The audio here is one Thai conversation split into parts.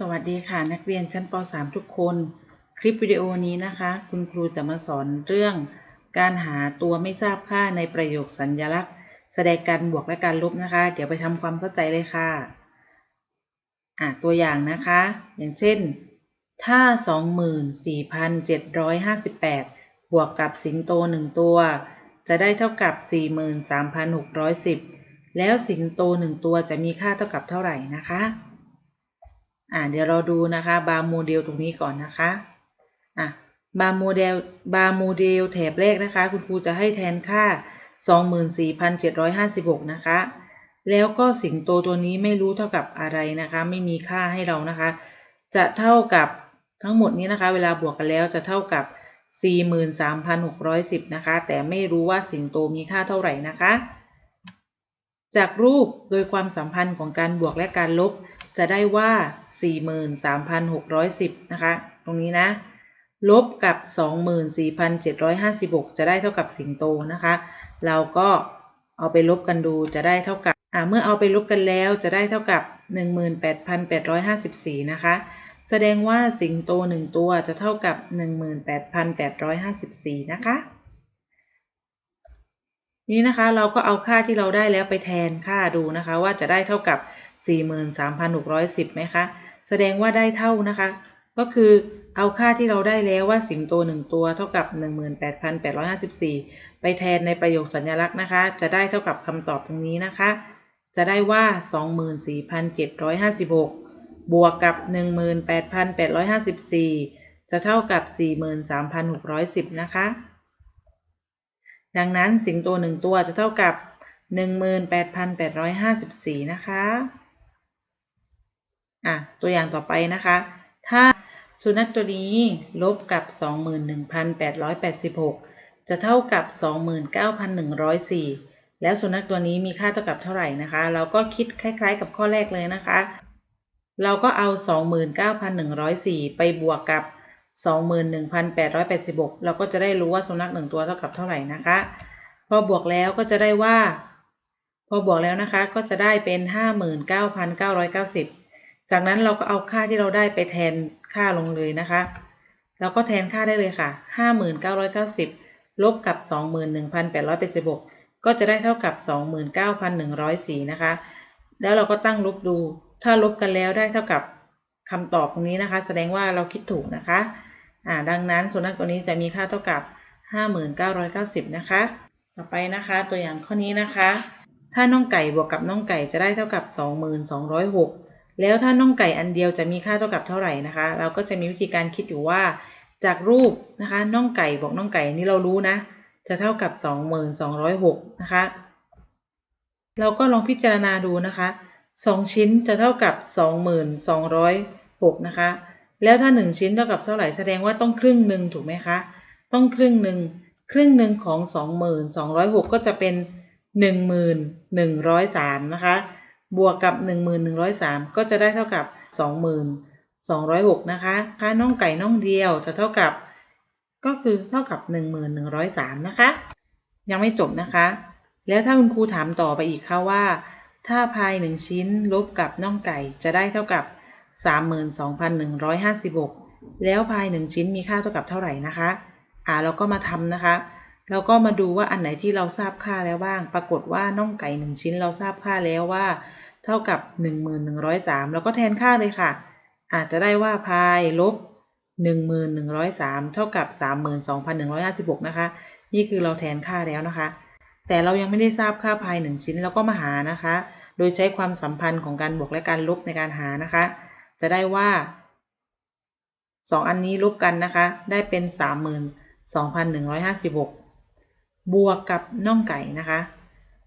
สวัสดีค่ะนักเรียนชั้นป .3 ทุกคน คลิปวิดีโอนี้นะคะ คุณครูจะมาสอนเรื่อง การหาตัวไม่ทราบค่าในประโยคสัญญลักษณ์ แสดงการบวกและการลบนะคะ เดี๋ยวไปทำความเข้าใจเลยค่ะอะตัวอย่างนะคะ อย่างเช่น ถ้า 24,758 บวกกับสิงโต 1 ตัว จะได้เท่ากับ 43,610 แล้วสิงโต 1 ตัวจะมีค่าเท่ากับเท่าไหร่นะคะ อ่าเดี๋ยวเราดูนะคะบาร์โมเดลตรงนี้ก่อนนะคะอะบาร์โมเดลบาร์โมเดลแถบแรกนะคะ คุณครูจะให้แทนค่า 24,756 นะคะ แล้วก็สิงโตตัวนี้ไม่รู้เท่ากับอะไรนะคะ ไม่มีค่าให้เรานะคะ จะเท่ากับทั้งหมดนี้นะคะ เวลาบวกกันแล้วจะเท่ากับ 43,610 นะคะ แต่ไม่รู้ว่าสิงโตมีค่าเท่าไหร่นะคะจากรูปโดยความสัมพันธ์ของการบวกและการลบ จะได้ว่า 43,610 นะคะ ตรงนี้นะ ลบกับ 24,756 จะได้เท่ากับสิงโตนะคะ เราก็เอาไปลบกันดูจะได้เท่ากับอ่าเมื่อเอาไปลบกันแล้วจะได้เท่ากับ 18,854 นะคะ แสดงว่าสิงโต 1 ตัวจะเท่ากับ 18,854 นะคะ นี้นะคะเราก็เอาค่าที่เราได้แล้วไปแทนค่าดูนะคะ ว่าจะได้เท่ากับ 43,610ไหมคะ แสดงว่าได้เท่านะคะ ก็คือเอาค่าที่เราได้แล้วว่าสิงโต 1 ตัวเท่ากับ 18,854 ไปแทนในประโยคสัญลักษณ์นะคะ จะได้เท่ากับคำตอบตรงนี้นะคะ จะได้ว่า 24,756 บวกกับ 18,854 จะเท่ากับ 43,610 นะคะ ดังนั้นสิงโต 1 ตัวจะเท่ากับ 18,854 นะคะ อะตัวอย่างต่อไปนะคะ ถ้าสุนัขตัวนี้ลบกับ 21,886 จะเท่ากับ 29,104 แล้วสุนัขตัวนี้มีค่าเท่ากับเท่าไหร่นะคะ เราก็คิดคล้าย ๆ กับข้อแรกเลยนะคะ เราก็เอา 29,104 ไปบวกกับ 21,886 เราก็จะได้รู้ว่าสุนัขหนึ่งตัวเท่ากับเท่าไหร่นะคะ พอบวกแล้วก็จะได้ว่า พอบวกแล้วนะคะก็จะได้เป็น 59,990 จากนั้นเราก็เอาค่าที่เราได้ไปแทนค่าลงเลยนะคะ เราก็แทนค่าได้เลยค่ะ 5990 ลบกับ 21,886 ก็จะได้เท่ากับ 29,104 นะคะ แล้วเราก็ตั้งลบดู ถ้าลบกันแล้วได้เท่ากับคำตอบตรงนี้นะคะ แสดงว่าเราคิดถูกนะคะ อ่า ดังนั้นสุนัขตัวนี้จะมีค่าเท่ากับ 5990 นะคะ ต่อไปนะคะ ตัวอย่างข้อนี้นะคะ ถ้าน้องไก่บวกกับน้องไก่จะได้เท่ากับ 2206 แล้วถ้าน้องไก่อันเดียวจะมีค่าเท่ากับเท่าไหร่นะคะ เราก็จะมีวิธีการคิดอยู่ว่า จากรูปนะคะน้องไก่บวกน้องไก่นี่เรารู้นะ จะเท่ากับ2206นะคะ เราก็ลองพิจารณาดูนะคะ 2 ชิ้นจะเท่ากับ2206นะคะแล้วถ้า 1 ชิ้นเท่ากับเท่าไหร่แสดงว่าต้องครึ่งหนึ่งถูกไหมคะ ต้องครึ่งหนึ่งครึ่งหนึ่งของ 2206 ก็จะเป็น 1103นะคะ บวกกับ 1103 ก็จะได้เท่ากับ 2206 นะคะค่าน้องไก่น้องเดียวจะเท่ากับ ก็คือเท่ากับ 1103 นะคะ ยังไม่จบนะคะ แล้วถ้าคุณครูถามต่อไปอีกค่ะว่า ถ้าพาย 1 ชิ้นลบกับน่องไก่จะได้เท่ากับ 32,156 แล้วพาย 1 ชิ้นมีค่าเท่ากับเท่าไหร่นะคะอ่าเราก็มาทำนะคะเราก็มาดูว่าอันไหนที่เราทราบค่าแล้วบ้าง ปรากฏว่าน่องไก่1ชิ้นเราทราบค่าแล้วว่า เท่ากับ 1103เราก็แทนค่าเลยค่ะ อาจจะได้ว่าพายลบ 1103 เท่ากับ 32,156 นะคะ นี่คือเราแทนค่าแล้วนะคะ แต่เรายังไม่ได้ทราบค่าพาย 1 ชิ้นเราก็มาหานะคะ โดยใช้ความสัมพันธ์ของการบวกและการลบในการหานะคะ จะได้ว่า 2 อันนี้ลบกันนะคะ ได้เป็น 32,156 บวกกับน่องไก่นะคะ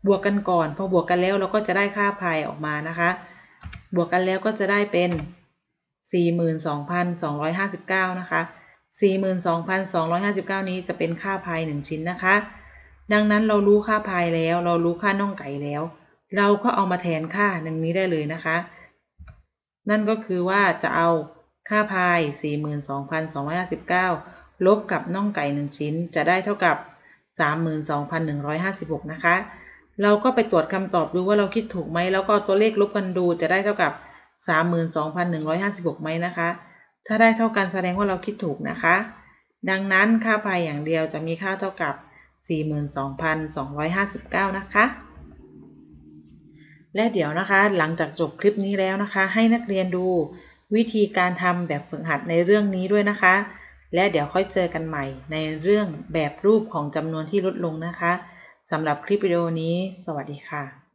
บวกกันก่อน พอบวกกันแล้วเราก็จะได้ค่าพายออกมานะคะ บวกกันแล้วก็จะได้เป็น 42,259 นะคะ 42,259 นี้จะเป็นค่าพาย1ชิ้นนะคะ ดังนั้นเรารู้ค่าพายแล้ว เรารู้ค่าน่องไก่แล้ว เราก็เอามาแทนค่าดังนี้ได้เลยนะคะ นั่นก็คือว่าจะเอาค่าพาย 42,259 ลบกับน่องไก่ 1 ชิ้น จะได้เท่ากับ 32,156 นะคะ เราก็ไปตรวจคำตอบดูว่าเราคิดถูกไหมแล้วก็ตัวเลขลบกันดูจะได้เท่ากับ 32,156ไหมนะคะ ถ้าได้เท่ากันแสดงว่าเราคิดถูกนะคะ ดังนั้นค่าพายอย่างเดียวจะมีค่าเท่ากับ 42,259 นะคะ และเดี๋ยวนะคะหลังจากจบคลิปนี้แล้วนะคะ ให้นักเรียนดูวิธีการทำแบบฝึกหัดในเรื่องนี้ด้วยนะคะ และเดี๋ยวค่อยเจอกันใหม่ในเรื่องแบบรูปของจำนวนที่ลดลงนะคะ สำหรับคลิปวิดีโอนี้ สวัสดีค่ะ